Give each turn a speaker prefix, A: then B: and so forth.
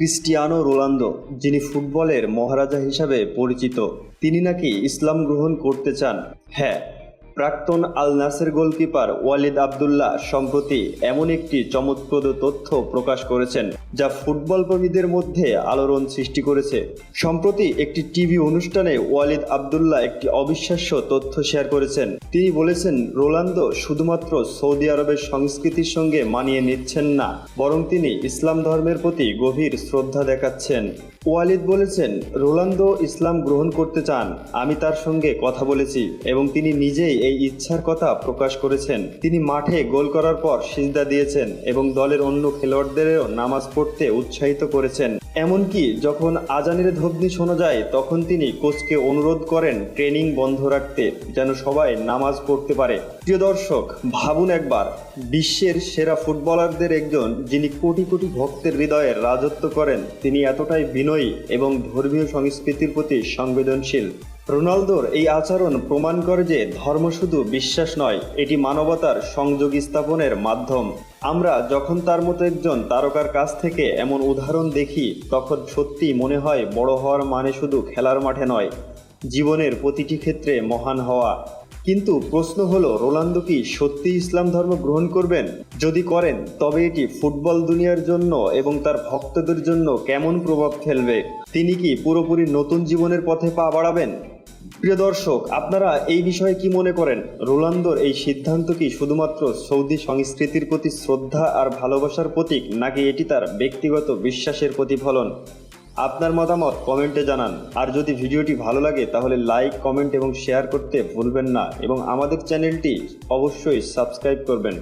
A: Cristiano Ronaldo যিনি ফুটবলের মহারাজা হিসাবে পরিচিত তিনি নাকি ইসলাম গ্রহণ করতে চান? হ্যাঁ প্রাক্তন Al Nassr goalkeeper Walid Abdullah সম্প্রতি এমন একটি চমৎপ্রদ তথ্য প্রকাশ করেছেন, যা ফুটবল প্রেমীদের মধ্যে আলোড়ন সৃষ্টি করেছে। সম্প্রতি একটি টিভি অনুষ্ঠানে ওয়ালিদ আবদুল্লাহ একটি অবিশ্বাস্য তথ্য শেয়ার করেছেন। তিনি বলেছেন, রোনালদো শুধুমাত্র সৌদি আরবের সংস্কৃতির সঙ্গে মানিয়ে নিচ্ছেন না, বরং তিনি ইসলাম ধর্মের প্রতি গভীর শ্রদ্ধা দেখাচ্ছেন। ওয়ালিদ বলেছেন রোলান্দো ইসলাম গ্রহণ করতে চান, আমি তার সঙ্গে কথা বলেছি এবং তিনি নিজেই এই ইচ্ছার কথা প্রকাশ করেছেন। তিনি মাঠে গোল করার পর সিজদা দিয়েছেন এবং দলের অন্য খেলোয়াড়দেরও নামাজ পড়তে উৎসাহিত করেছেন। এমনকি যখন আজানের ধ্বনি শোনা যায়, তখন তিনি কোচকে অনুরোধ করেন, ট্রেনিং বন্ধ রাখতে, যেন সবাই নামাজ পড়তে পারে। প্রিয় দর্শক, ভাবুন একবার, বিশ্বের সেরা ফুটবলারদের একজন যিনি কোটি কোটি ভক্তের হৃদয়ে রাজত্ব করেন, তিনি এতটাই বিনয়ী এবং ধর্মীয় সংস্কৃতির প্রতি সংবেদনশীল। রোনালদোর এই আচরণ প্রমাণ করে যে ধর্ম শুধু বিশ্বাস নয়, এটি মানবতার সংযোগ স্থাপনের মাধ্যম। আমরা যখন তার মতো একজন তারকার কাছ থেকে এমন উদাহরণ দেখি, তখন সত্যি মনে হয় বড় হওয়ার মানে শুধু খেলার মাঠে নয়, জীবনের প্রতিটি ক্ষেত্রে মহান হওয়া। কিন্তু প্রশ্ন হলো, রোনালদো কি সত্যি ইসলাম ধর্ম গ্রহণ করবেন? যদি করেন, তবে এটি ফুটবল দুনিয়ার জন্য এবং তার ভক্তদের জন্য কেমন প্রভাব ফেলবে? তিনি কি পুরোপুরি নতুন জীবনের পথে পা বাড়াবেন? প্রিয় দর্শক, আপনারা এই বিষয়ে কি মনে করেন? রোনালদোর এই সিদ্ধান্ত কি শুধুমাত্র সৌদি সংস্কৃতির প্রতি শ্রদ্ধা আর ভালোবাসার প্রতীক, নাকি এটি তার ব্যক্তিগত বিশ্বাসের প্রতিফলন? আপনার মতামত কমেন্টে জানান। আর যদি ভিডিওটি ভালো লাগে, তাহলে লাইক, কমেন্ট এবং শেয়ার করতে ভুলবেন না এবং আমাদের চ্যানেলটি অবশ্যই সাবস্ক্রাইব করবেন।